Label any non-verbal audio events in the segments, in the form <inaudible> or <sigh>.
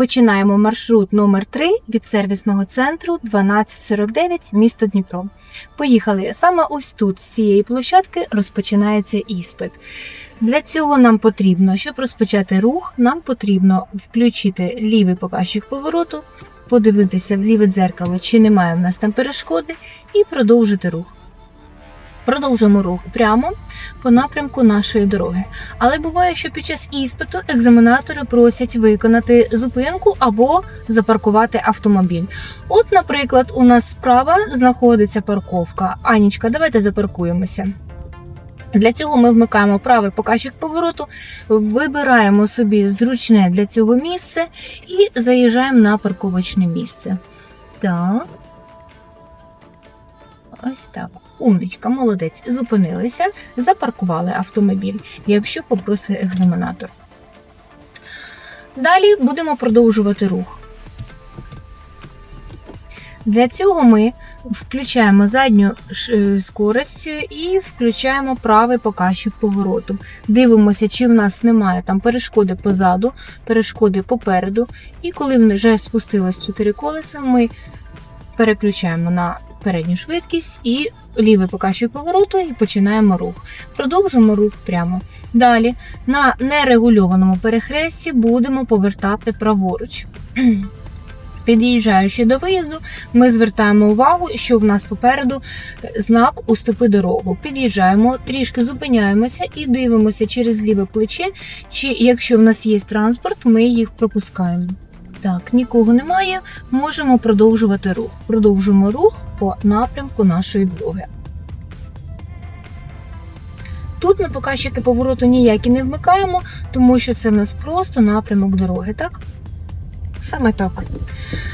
Починаємо маршрут номер 3 від сервісного центру 1249 місто Дніпро. Поїхали саме ось тут, з цієї площадки, розпочинається іспит. Для цього нам потрібно, щоб розпочати рух, нам потрібно включити лівий показчик повороту, подивитися в ліве дзеркало, чи немає в нас там перешкоди, і продовжити рух. Продовжуємо рух прямо по напрямку нашої дороги. Але буває, що під час іспиту екзаменатори просять виконати зупинку або запаркувати автомобіль. От, наприклад, у нас справа знаходиться парковка. Анічка, давайте запаркуємося. Для цього ми вмикаємо правий показчик повороту, вибираємо собі зручне для цього місце і заїжджаємо на парковочне місце. Так. Ось так. Умничка, молодець. Зупинилися, запаркували автомобіль, якщо попросить екзаменатор. Далі будемо продовжувати рух. Для цього ми включаємо задню е, скорость і включаємо правий показчик повороту. Дивимося, чи в нас немає там перешкоди позаду, перешкоди попереду. І коли вже спустилось 4 колеса, ми переключаємо на передню швидкість і лівий показчик повороту і починаємо рух. Продовжуємо рух прямо. Далі на нерегульованому перехресті будемо повертати праворуч. <clears throat> Під'їжджаючи до виїзду, ми звертаємо увагу, що в нас попереду знак Уступи дорогу. Під'їжджаємо, трішки зупиняємося і дивимося через ліве плече, чи якщо в нас є транспорт, ми їх пропускаємо. Так, нікого немає, можемо продовжувати рух. Продовжуємо рух по напрямку нашої дороги. Тут ми показчики повороту ніякі не вмикаємо, тому що це в нас просто напрямок дороги, так? Саме так.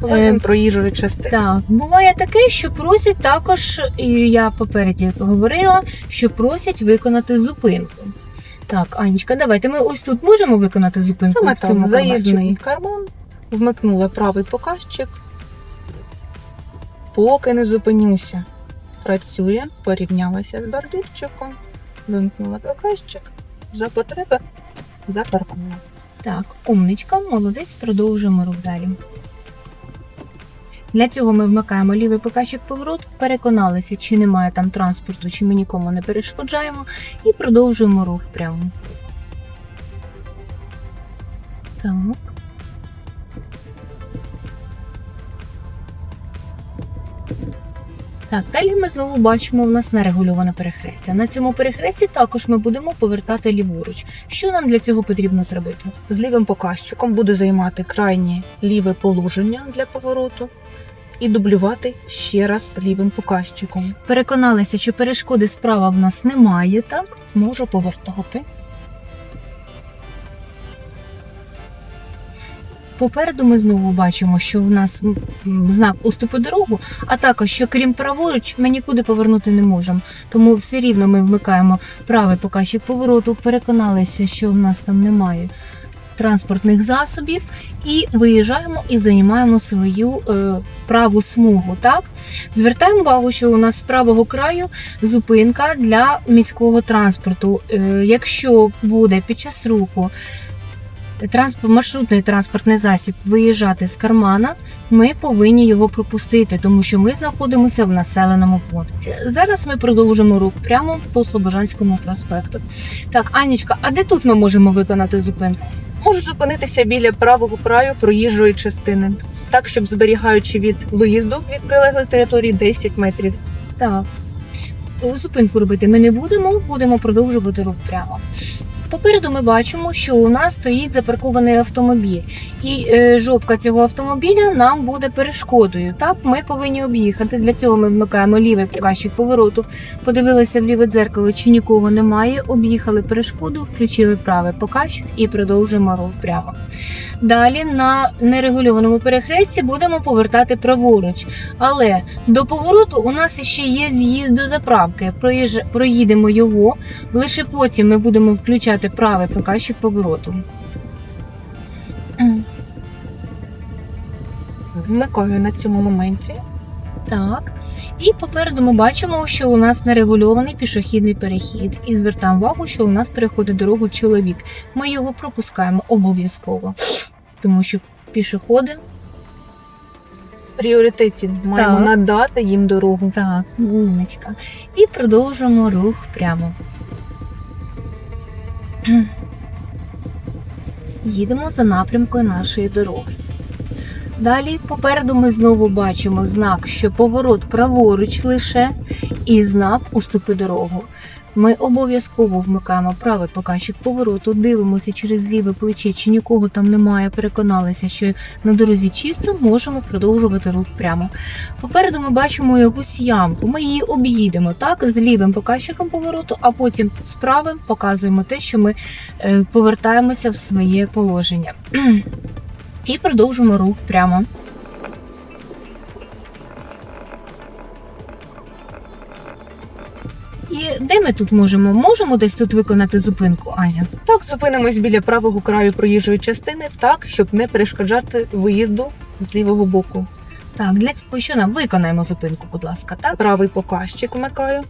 Вигляд проїжджої частини. Так, буває таке, що просять також, і я попереді говорила, що просять виконати зупинку. Так, Анічка, давайте ми ось тут можемо виконати зупинку Саме в цьому так. Заїзний карман, вмикнула правий показчик. Поки не зупинюся. Працює, порівнялася з бордюрчиком, вимкнула показчик. За потреби запаркувала. Так, умничка, молодець, продовжуємо рух далі. Для цього ми вмикаємо лівий показчик повороту, переконалися, чи немає там транспорту, чи ми нікому не перешкоджаємо, і продовжуємо рух прямо. Так. Так, далі ми знову бачимо в нас нерегульоване перехрестя. На цьому перехресті також ми будемо повертати ліворуч. Що нам для цього потрібно зробити? З лівим показчиком буду займати крайнє ліве положення для повороту і дублювати ще раз лівим показчиком. Переконалися, що перешкоди справа в нас немає, так? Можу повертати. Попереду ми знову бачимо, що в нас знак уступи дорогу, а також, що крім праворуч, ми нікуди повернути не можемо. Тому все рівно ми вмикаємо правий показчик повороту, переконалися, що в нас там немає транспортних засобів, і виїжджаємо і займаємо свою е, праву смугу. Так? Звертаємо увагу, що у нас з правого краю зупинка для міського транспорту. Е, якщо буде під час руху транспорт, маршрутний транспортний засіб виїжджати з кармана, ми повинні його пропустити, тому що ми знаходимося в населеному пункті. Зараз ми продовжимо рух прямо по Слобожанському проспекту. Так, Анічка, а де тут ми можемо виконати зупинку? Можу зупинитися біля правого краю проїжджої частини, так, щоб зберігаючи від виїзду від прилеглих територій 10 метрів. Так. Зупинку робити ми не будемо, будемо продовжувати рух прямо. Попереду ми бачимо, що у нас стоїть запаркований автомобіль, і е, жопка цього автомобіля нам буде перешкодою. Так, ми повинні об'їхати. Для цього ми вмикаємо лівий показчик повороту, подивилися в ліве дзеркало, чи нікого немає. Об'їхали перешкоду, включили правий показчик і продовжуємо рух прямо. Далі на нерегульованому перехресті будемо повертати праворуч. Але до повороту у нас ще є з'їзд до заправки. Проїдемо його, лише потім ми будемо включати правий показчик повороту. Вмикаю на цьому моменті. Так. І попереду ми бачимо, що у нас нерегульований пішохідний перехід. І звертаємо увагу, що у нас переходить дорогу чоловік. Ми його пропускаємо обов'язково, тому що пішоходи. Пріоритеті маємо Так. надати їм дорогу. Так, умничка. І продовжуємо рух прямо. <clears throat> Їдемо за напрямкою нашої дороги. Далі попереду ми знову бачимо знак, що поворот праворуч лише, і знак уступи дорогу. Ми обов'язково вмикаємо правий показчик повороту, дивимося через ліве плече, чи нікого там немає, переконалися, що на дорозі чисто, можемо продовжувати рух прямо. Попереду ми бачимо якусь ямку. Ми її об'їдемо так з лівим показчиком повороту, а потім з правим показуємо те, що ми е, повертаємося в своє положення. <clears throat> І продовжуємо рух прямо. Де ми тут можемо? Можемо десь тут виконати зупинку, Аня? Так, зупинимось біля правого краю проїжджої частини, так, щоб не перешкоджати виїзду з лівого боку. Так, для цього що нам виконаємо зупинку, будь ласка, так? Правий показчик вмикаю.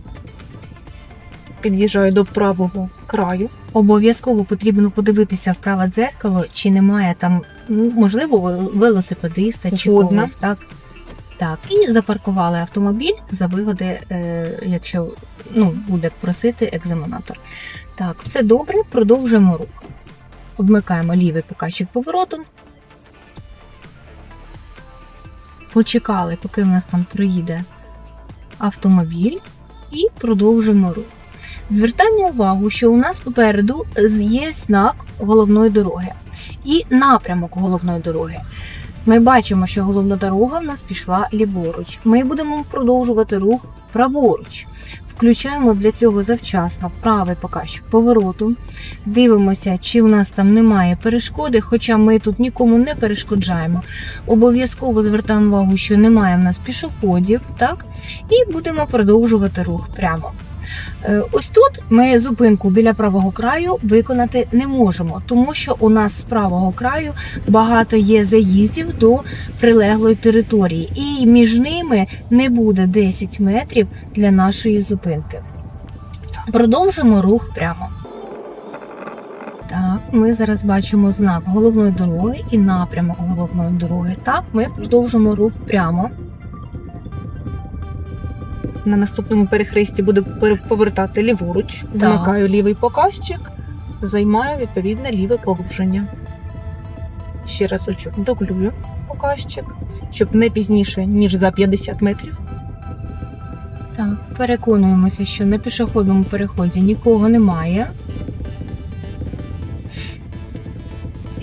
Під'їжджаю до правого краю. Обов'язково потрібно подивитися в праве дзеркало, чи немає там, можливо, велосипедиста чи Згодна. когось, так? Так, і запаркували автомобіль за вигоди, е, якщо ну, буде просити екзаменатор. Так, все добре, продовжуємо рух. Вмикаємо лівий показчик повороту. Почекали, поки в нас там проїде автомобіль, і продовжуємо рух. Звертаємо увагу, що у нас попереду є знак головної дороги і напрямок головної дороги. Ми бачимо, що головна дорога в нас пішла ліворуч. Ми будемо продовжувати рух праворуч. Включаємо для цього завчасно правий показчик повороту. Дивимося, чи в нас там немає перешкоди, хоча ми тут нікому не перешкоджаємо. Обов'язково звертаємо увагу, що немає в нас пішоходів, так? І будемо продовжувати рух прямо. Е, Ось тут ми зупинку біля правого краю виконати не можемо, тому що у нас з правого краю багато є заїздів до прилеглої території, і між ними не буде 10 метрів для нашої зупинки. Продовжимо рух прямо. Так, ми зараз бачимо знак головної дороги і напрямок головної дороги. Так, ми продовжимо рух прямо. На наступному перехресті буду повертати ліворуч. Вмикаю лівий показчик, займаю відповідне ліве положення. Ще разочок дублюю показчик, щоб не пізніше, ніж за 50 метрів. Так, переконуємося, що на пішохідному переході нікого немає.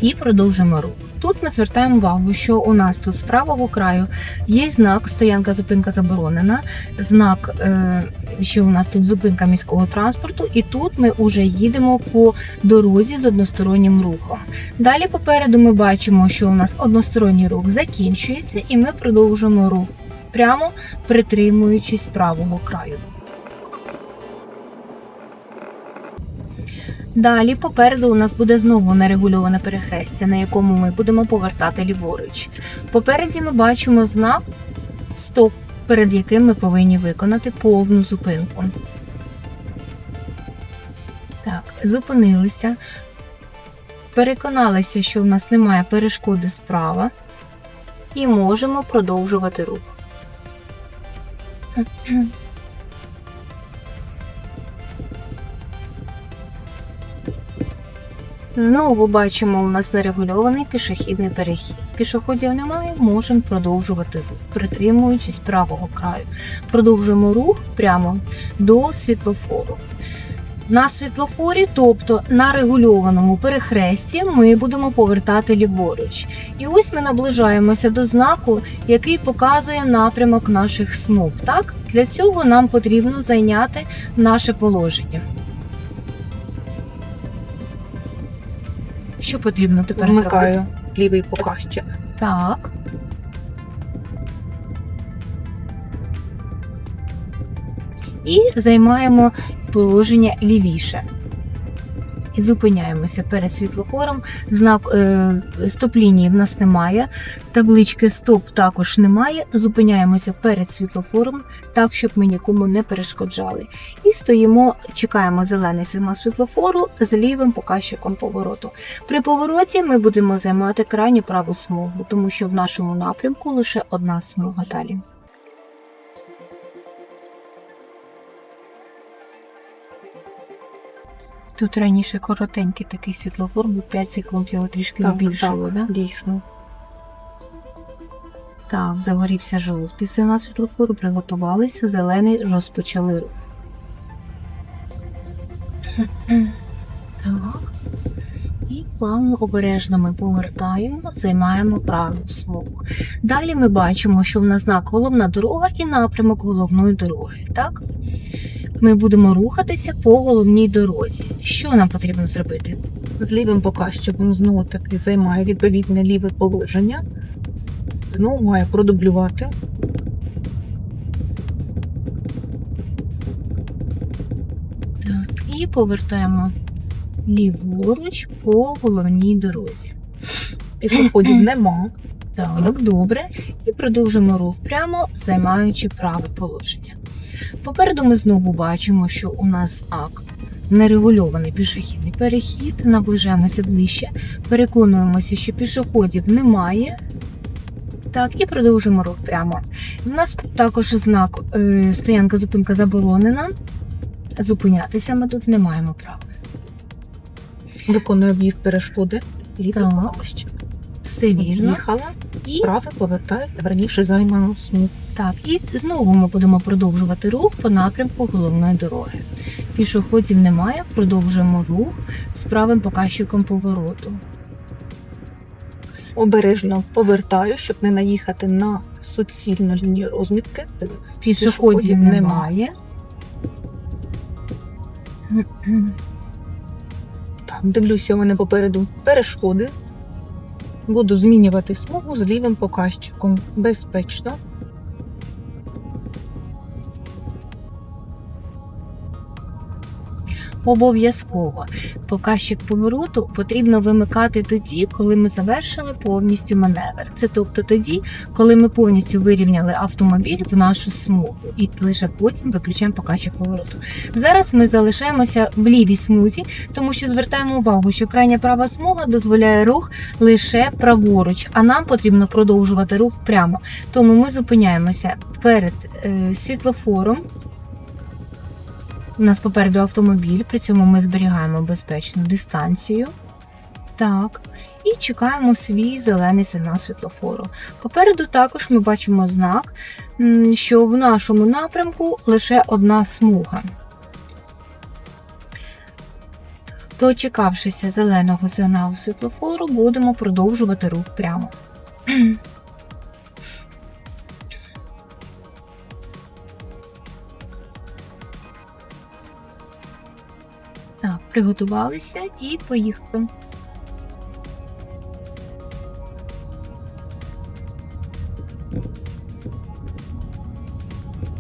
І продовжимо рух. Тут ми звертаємо увагу, що у нас тут з правого краю є знак стоянка зупинка заборонена, знак, е, що у нас тут зупинка міського транспорту, і тут ми вже їдемо по дорозі з одностороннім рухом. Далі попереду ми бачимо, що у нас односторонній рух закінчується, і ми продовжуємо рух прямо притримуючись правого краю. Далі попереду у нас буде знову нерегульоване перехрестя, на якому ми будемо повертати ліворуч. Попереді ми бачимо знак стоп, перед яким ми повинні виконати повну зупинку. Так, зупинилися. Переконалися, що в нас немає перешкоди справа, і можемо продовжувати рух. Знову бачимо, у нас нерегульований пішохідний перехід. Пішоходів немає, можемо продовжувати рух, притримуючись правого краю. Продовжуємо рух прямо до світлофору. На світлофорі, тобто на регульованому перехресті, ми будемо повертати ліворуч. І ось ми наближаємося до знаку, який показує напрямок наших смуг. Так? Для цього нам потрібно зайняти наше положення. Що потрібно тепер зробити? Вмикаю лівий показчик. Так. І займаємо положення лівіше. І зупиняємося перед світлофором. Знак е, стоп-лінії в нас немає, таблички стоп також немає. Зупиняємося перед світлофором, так щоб ми нікому не перешкоджали. І стоїмо, чекаємо зелений сигнал світлофору з лівим показчиком повороту. При повороті ми будемо займати крайню праву смугу, тому що в нашому напрямку лише одна смуга далі. Тут раніше коротенький такий світлофор був 5 секунд, його трішки збільшили, так, да? дійсно. Так, загорівся жовтий сигнал світлофору, приготувалися, зелений, розпочали рух. Так. І плавно обережно ми повертаємо, займаємо праву смугу. Далі ми бачимо, що в нас знак головна дорога і напрямок головної дороги. Так? Ми будемо рухатися по головній дорозі. Що нам потрібно зробити? З лівим показчиком знову таки займає відповідне ліве положення. Знову має продублювати. Так, і повертаємо ліворуч по головній дорозі. Пішоходів <clears throat> нема. Так, добре. І продовжимо рух прямо, займаючи праве положення. Попереду ми знову бачимо, що у нас знак нерегульований пішохідний перехід. Наближаємося ближче, переконуємося, що пішоходів немає. Так, і продовжуємо рух прямо. У нас також знак е, стоянка зупинка заборонена. Зупинятися ми тут не маємо права. Виконує об'їзд перешкоди. Лівий Так. Все вірно. Їхала, І справи повертає верніше займану смугу. Так, і знову ми будемо продовжувати рух по напрямку головної дороги. Пішоходів немає, продовжуємо рух з правим показчиком повороту. Обережно повертаю, щоб не наїхати на суцільну лінію розмітки. Пішоходів немає. Так, дивлюся, у мене попереду перешкоди. Буду змінювати смугу з лівим показчиком. Безпечно. Обов'язково показчик повороту потрібно вимикати тоді, коли ми завершили повністю маневр. Це тобто тоді, коли ми повністю вирівняли автомобіль в нашу смугу, і лише потім виключаємо показчик повороту. Зараз ми залишаємося в лівій смузі, тому що звертаємо увагу, що крайня права смуга дозволяє рух лише праворуч, а нам потрібно продовжувати рух прямо. Тому ми зупиняємося перед е, світлофором. У нас попереду автомобіль, при цьому ми зберігаємо безпечну дистанцію. Так. І чекаємо свій зелений сигнал світлофору. Попереду також ми бачимо знак, що в нашому напрямку лише одна смуга. Дочекавшися зеленого сигналу світлофору, будемо продовжувати рух прямо. Приготувалися і поїхали.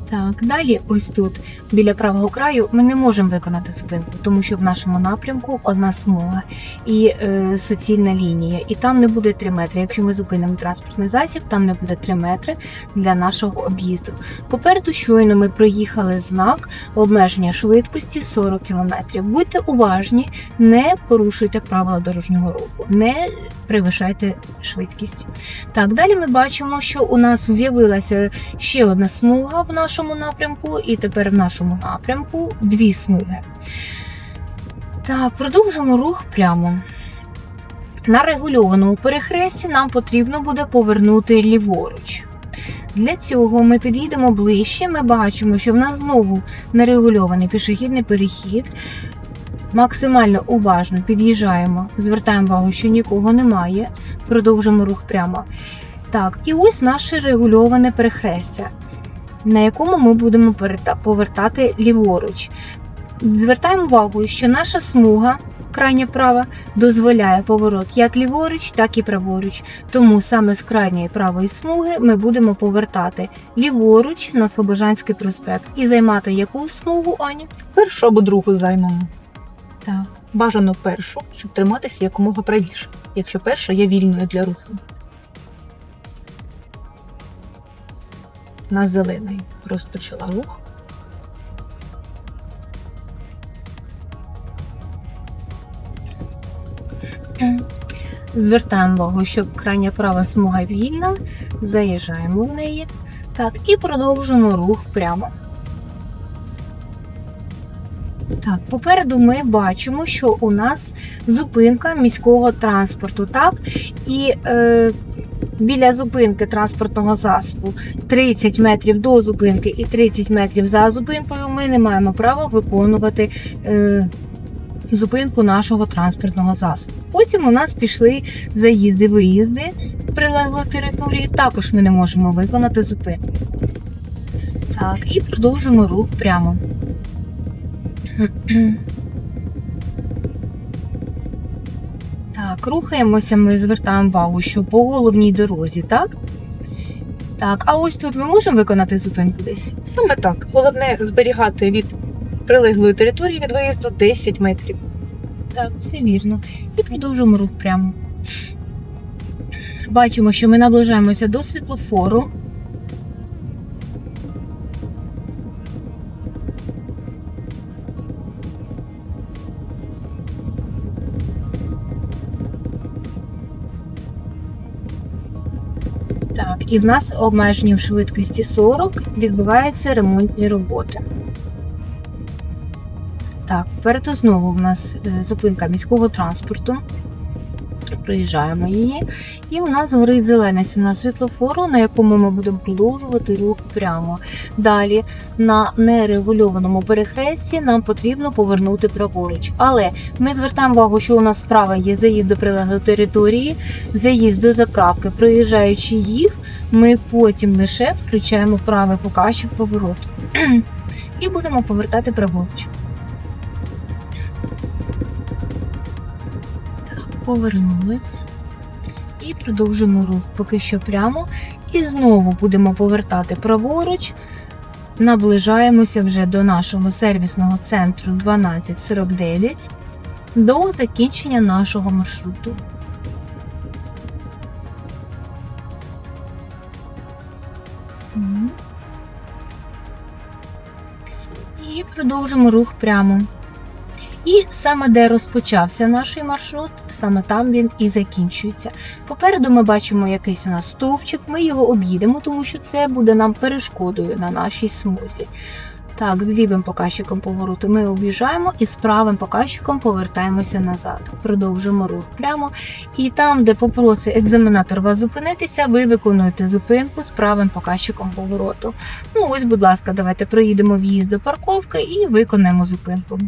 Так, далі, ось тут, біля правого краю, ми не можемо виконати зупинку, тому що в нашому напрямку одна смуга і е, суцільна лінія, і там не буде 3 метри. Якщо ми зупинимо транспортний засіб, там не буде 3 метри для нашого об'їзду. Попереду щойно ми проїхали знак обмеження швидкості 40 км. Будьте уважні, не порушуйте правила дорожнього руху, не перевишайте швидкість. Так, далі ми бачимо, що у нас з'явилася ще одна смуга в нашому напрямку, і тепер в нашому напрямку дві смуги. Так, продовжимо рух прямо. На регульованому перехресті нам потрібно буде повернути ліворуч. Для цього ми під'їдемо ближче. Ми бачимо, що в нас знову нерегульований пішохідний перехід. Максимально уважно під'їжджаємо, звертаємо увагу, що нікого немає. Продовжимо рух прямо. Так, і ось наше регульоване перехрестя, на якому ми будемо повертати ліворуч. Звертаємо увагу, що наша смуга, крайня права, дозволяє поворот як ліворуч, так і праворуч. Тому саме з крайньої правої смуги ми будемо повертати ліворуч на Слобожанський проспект і займати яку смугу, Аня? Першу або другу займемо. Так, Бажано першу, щоб триматися якомога правіше, якщо перша є вільною для руху. На зелений розпочала рух. Звертаємо увагу, що крайня права смуга вільна, заїжджаємо в неї. Так, і продовжуємо рух прямо. Так, попереду ми бачимо, що у нас зупинка міського транспорту, так? І е, біля зупинки транспортного засобу 30 метрів до зупинки і 30 метрів за зупинкою ми не маємо права виконувати е, зупинку нашого транспортного засобу. Потім у нас пішли заїзди-виїзди прилеглої території. Також ми не можемо виконати зупинку. Так, і продовжуємо рух прямо. Так, рухаємося, ми звертаємо увагу, що по головній дорозі, так? Так, а ось тут ми можемо виконати зупинку десь. Саме так. Головне зберігати від прилеглої території від виїзду 10 метрів. Так, все вірно. І продовжуємо рух прямо. Бачимо, що ми наближаємося до світлофору. І в нас обмеження в швидкості 40 відбуваються ремонтні роботи. Так, попереду знову в нас е, зупинка міського транспорту. Проїжджаємо її. І у нас горить зелена сіна світлофору, на якому ми будемо продовжувати рух прямо. Далі на нерегульованому перехресті нам потрібно повернути праворуч. Але ми звертаємо увагу, що у нас справа є заїзд до прилеглої території, заїзд до заправки. Проїжджаючи їх, ми потім лише включаємо правий показчик повороту. <clears throat> І будемо повертати праворуч. Повернули і продовжимо рух поки що прямо. І знову будемо повертати праворуч. Наближаємося вже до нашого сервісного центру 1249 до закінчення нашого маршруту. І продовжимо рух прямо. І саме де розпочався наш маршрут, саме там він і закінчується. Попереду ми бачимо якийсь у нас стовпчик, ми його об'їдемо, тому що це буде нам перешкодою на нашій смузі. Так, з лівим показчиком повороту ми об'їжджаємо і з правим показчиком повертаємося назад. Продовжуємо рух прямо. І там, де попросить екзаменатор вас зупинитися, ви виконуєте зупинку з правим показчиком повороту. Ну ось, будь ласка, давайте проїдемо в'їзд до парковки і виконаємо зупинку.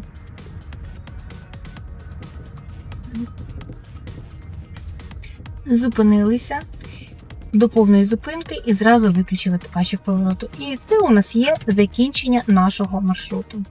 Зупинилися до повної зупинки і зразу виключили показчик повороту. І це у нас є закінчення нашого маршруту.